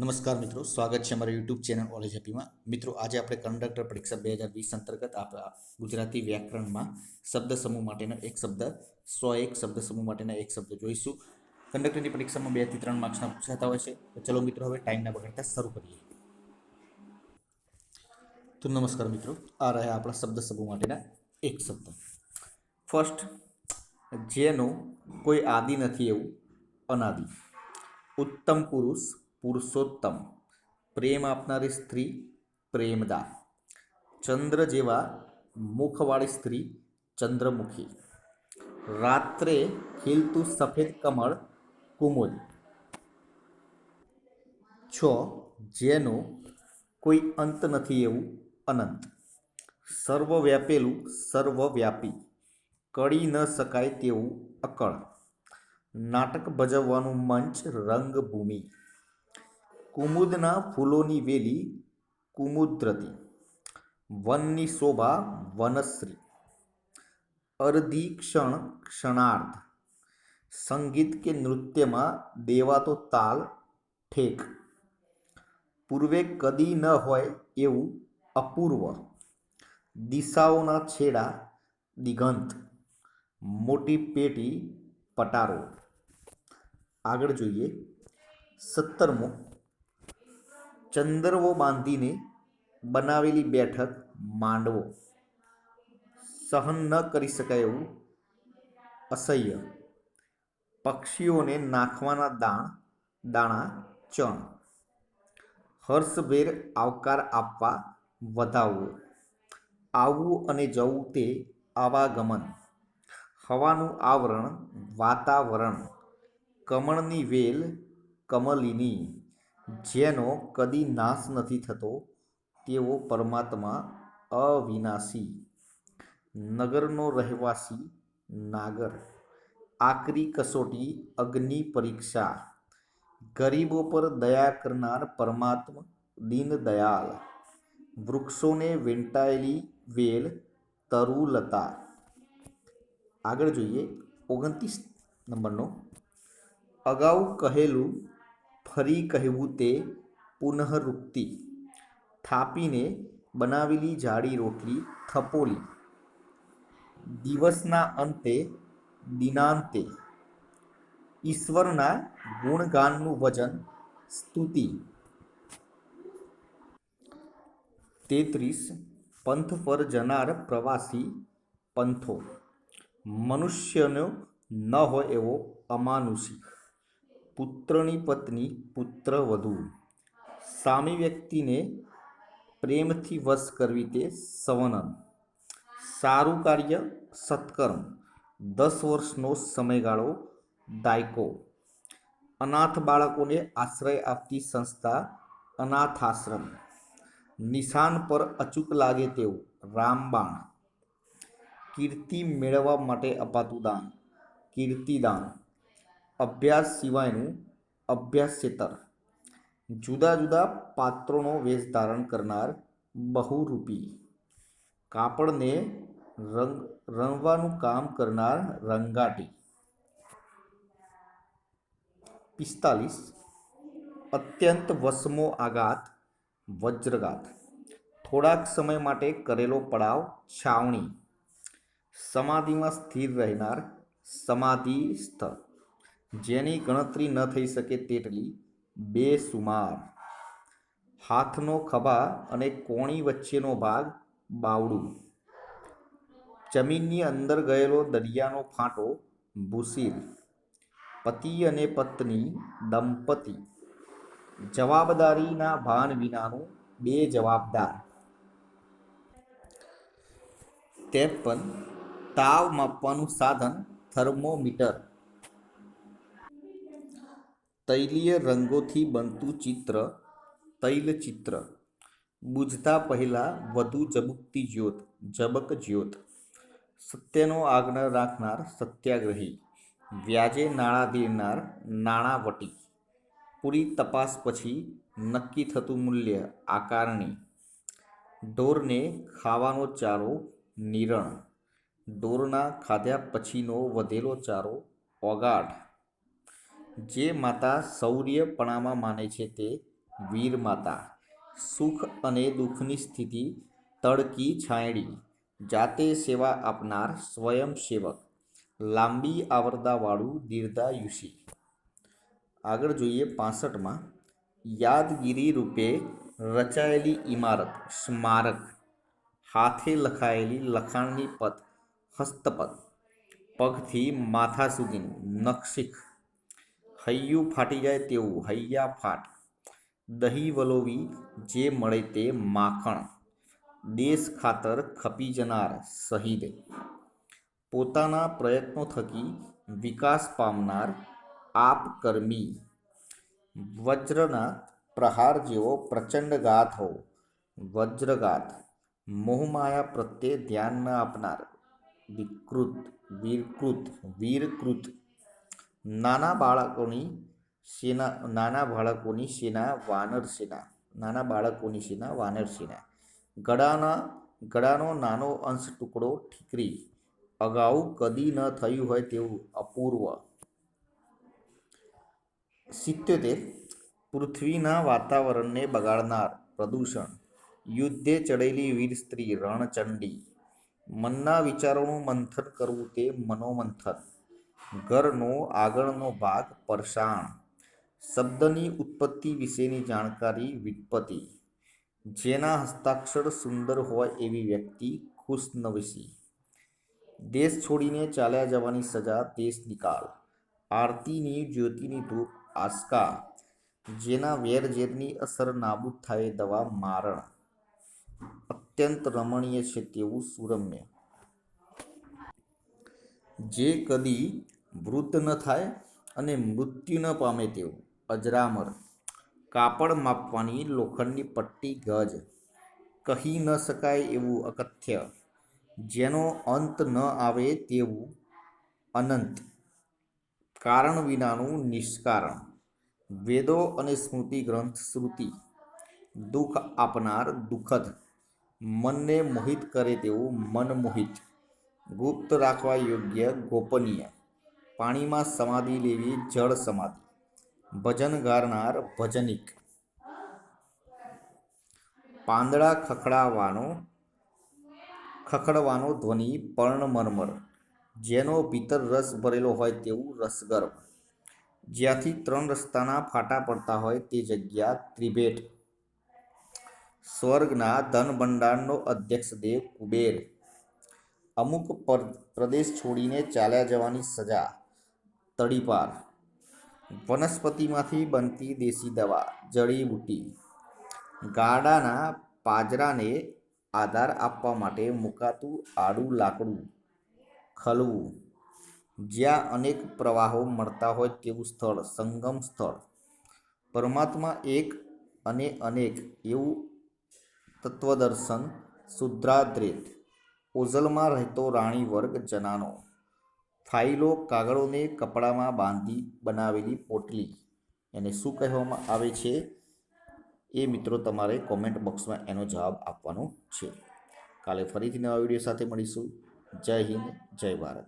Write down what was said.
નમસ્કાર મિત્રો, સ્વાગત છે અમારા યુટ્યુબ ચેનલ ઓલેજ હેપીમાં મિત્રો, આજે આપણે કંડક્ટર પરીક્ષા બે હજાર વીસ અંતર્ગત આપણા ગુજરાતી વ્યાકરણમાં શબ્દ સમૂહ માટેનો એક શબ્દ, સો એક શબ્દ સમૂહ માટેના એક શબ્દ જોઈશું. કંડક્ટરની પરીક્ષામાં બેથી ત્રણ માર્ક્સના પૂછાતા હોય છે. તો ચલો મિત્રો, હવે ટાઈમના બગાડતા શરૂ કરીએ. તો નમસ્કાર મિત્રો, આ રહ્યા આપણા શબ્દ સમૂહ માટેના એક શબ્દ. ફર્સ્ટ જેનો કોઈ આદિ નથી એવું, અનાદિ. ઉત્તમ પુરુષ પુરુષોત્તમ. પ્રેમ આપનારી સ્ત્રી પ્રેમદા. ચંદ્ર જેવા મુખવાળી સ્ત્રી ચંદ્રમુખી. રાત્રે ખીલતું સફેદ કમળ કુમુદ. છ, જેનો કોઈ અંત નથી એવું અનંત. સર્વ વ્યાપેલું સર્વવ્યાપી. કળી ન શકાય તેવું અકળ. નાટક ભજવવાનું મંચ રંગભૂમિ. કુમુદના ફૂલોની વેલી કુમુદ્રતી. વનની શોભા વનશ્રી. અર્ધી ક્ષણ ક્ષણાર્ધ. સંગીત કે નૃત્યમાં દેવાતો તાલ ઠેક. પૂર્વે કદી ન હોય એવું અપૂર્વ. દિશાઓના છેડા દિગંત. મોટી પેટી પટારો. આગળ જોઈએ સત્તરમો ચંદરવો બાંધીને બનાવેલી બેઠક માંડવો. સહન ન કરી શકાય એવું અસહ્ય. પક્ષીઓને નાખવાના દાણ, દાણા, ચણ. હર્ષભેર આવકાર આપવા વધાવવો. આવવું અને જવું તે આવાગમન. હવાનું આવરણ વાતાવરણ. કમળની વેલ, કમલિની. જેનો કદી નાશ નથી થતો, તેવો પરમાત્મા અવિનાશી. નગરનો રહેવાસી નાગર. આકરી કસોટી અગ્નિ પરીક્ષા. ગરીબો પર દયા કરનાર પરમાત્મા દીનદયાલ વૃક્ષોને વેંટાયેલી વેલ તરુલતા. આગળ જોઈએ ઓગણત્રીસ નંબરનો. અગાઉ કહેલું ફરી કહેવું તે પુનઃરુક્તિ. થાપીને બનાવેલી જાડી રોટલી થપોલી. દિવસના અંતે, દિનાંતે. ઈશ્વરના ગુણગાનનું વજન, સ્તુતિ. તેત્રીસ, પંથ પર જનાર પ્રવાસી પંથો. મનુષ્યનો ન હોય એવો અમાનુષી. પુત્રની પત્ની પુત્ર વધુ સામી વ્યક્તિને પ્રેમથી વશ કરવી તે સવનન સારું કાર્ય સત્કર્મ દસ વર્ષનો સમયગાળો દાયકો અનાથ બાળકોને આશ્રય આપતી સંસ્થા અનાથાશ્રમ નિશાન પર અચૂક લાગે તેવું રામબાણ કીર્તિ મેળવવા માટે અપાતું દાન કીર્તિદાન અભ્યાસ સિવાયનું અભ્યાસેતર જુદા જુદા પાત્રોનો વેશ ધારણ કરનાર બહુરૂપી. કાપડને રંગ, રણવાનું કામ કરનાર રંગાટી. પિસ્તાલીસ. અત્યંત વસમો આઘાત, વજ્રઘાત. થોડાક સમય માટે કરેલો પડાવ છાવણી. સમાધિમાં સ્થિર રહેનાર સમાધિસ્થ જેની ગણતરી ન થઈ શકે તેટલી બેસુમાર હાથનો ખભા અને કોણી વચ્ચેનો ભાગ બાવડું. જમીનની અંદર ગયેલો દરિયાનો ફાંટો ભૂસીર. પતિ અને પત્ની દંપતી. જવાબદારીના ભાન વિનાનું બે જવાબદાર. તેપન તાવ માપવાનું સાધન થર્મોમીટર. તૈલીય રંગોથી બનતું ચિત્ર, તૈલચિત્ર. બુઝતા પહેલાં વધુ ઝબૂકતી જ્યોત, ઝબક જ્યોત. સત્યનો આગ્રહ રાખનાર સત્યાગ્રહી. વ્યાજે નાણાં દેનાર નાણાવટી. પૂરી તપાસ પછી નક્કી થતું મૂલ્ય આકારણી. ઢોરને ખાવાનો ચારો નિરણ. ઢોરના ખાધ્યા પછીનો વધેલો ચારો ઓગાઠ જે માતા શૌર્યપણામાં માને છે તે વીર માતા. સુખ અને દુઃખની સ્થિતિ તડકી છાંયડી. જાતે સેવા આપનાર સ્વયંસેવક લાંબી આવરદાવાળું દીર્ઘાયુષી. આગળ જોઈએ પાસઠમાં. યાદગીરી રૂપે રચાયેલી ઇમારત સ્મારક. હાથે લખાયેલી લખાણની પદ હસ્તપદ પગથી માથા સુધીનું નખશીખ હૈયું ફાટી જાય તેવું હૈયા ફાટ દહીં વલોવી જે મળે તે માખણ દેશ ખાતર ખપી જનાર શહીદ પોતાના પ્રયત્નો થકી વિકાસ પામનાર આપકર્મી વજ્રના પ્રહાર જેવો પ્રચંડ ઘાત હો વજ્રઘાત મોહમાયા પ્રત્યે ધ્યાન ન આપનાર વિકૃત વીરકૃત વીરકૃત નાના બાળકોની સેના, નાના બાળકોની સેના, વાનર સેના, નાના બાળકોની સેના, વાનર સેના. ગળાના, ગળાનો નાનો અંશ ટુકડો ઠીકરી. અગાઉ કદી ન થયું હોય તેવું અપૂર્વ. સિત્યોતેર. પૃથ્વીના વાતાવરણને બગાડનાર પ્રદૂષણ. યુદ્ધે ચડેલી વીર સ્ત્રી રણચંડી. મનના વિચારોનું મંથન કરવું તે મનોમંથન. ઘરનો આગળનો ભાગ પરસાણ. શબ્દની ઉત્પત્તિ વિશેની જાણકારી વિત્પત્તિ. જેના હસ્તાક્ષર સુંદર હોય એવી વ્યક્તિ ખુશનવશી દેશ છોડીને ચાલ્યા જવાની સજા, દેશ નિકાલ. આરતીની જ્યોતિની ધૂપ, આસ્કા. જેના વેરઝેરની અસર નાબૂદ થાય દવા મારણ. અત્યંત રમણીય છે તેવું સુરમ્ય. જે કદી વૃદ્ધ ન થાય અને મૃત્યુ ન પામે તેવું અજરામર. કાપડ માપવાની લોખંડની પટ્ટી ગજ. કહી ન શકાય એવું અકથ્ય. જેનો અંત ન આવે તેવું અનંત. કારણ વિનાનું નિષ્કારણ. વેદો અને સ્મૃતિ ગ્રંથ શ્રુતિ. દુઃખ આપનાર દુઃખદ. મનને મોહિત કરે તેવું મનમોહિત. ગુપ્ત રાખવા યોગ્ય ગોપનીય. પાણીમાં સમાધિ લેવી જળ સમાધિ. ભજન ગારનાર ભજનિક. પાંદડા ખખડાવાનો, ખખડવાનો ધ્વનિ પર્ણમરમર જેનો ભીતર રસ ભરેલો હોય તેવું રસગર્ભ જ્યાંથી ત્રણ રસ્તાના ફાટા પડતા હોય તે જગ્યા ત્રિભેટ. સ્વર્ગના ધન ભંડારનો અધ્યક્ષ દેવ કુબેર. અમુક પર, પ્રદેશ છોડીને ચાલ્યા જવાની સજા. તડીપાર. વનસ્પતિમાંથી બનતી દેશી દવા જડીબુટી ગાડાના પાજરાને આધાર આપવા માટે મુકાતું આડું લાકડું, ખલવું. જ્યાં અનેક પ્રવાહો મળતા હોય તેવું સ્થળ, સંગમ સ્થળ. પરમાત્મા એક અને અનેક એવું તત્વદર્શન શુદ્રાદ્રેત ઓઝલમાં રહેતો રાણી વર્ગ જનાનો. ફાઇલો કાગળોને કપડામાં બાંધી બનાવેલી પોટલી. એને શું કહેવામાં આવે છે? એ મિત્રો તમારે કોમેન્ટ બોક્સમાં એનો જવાબ આપવાનો છે. કાલે ફરીથી નવા વીડિયો સાથે મળીશું. જય હિન્દ, જય ભારત.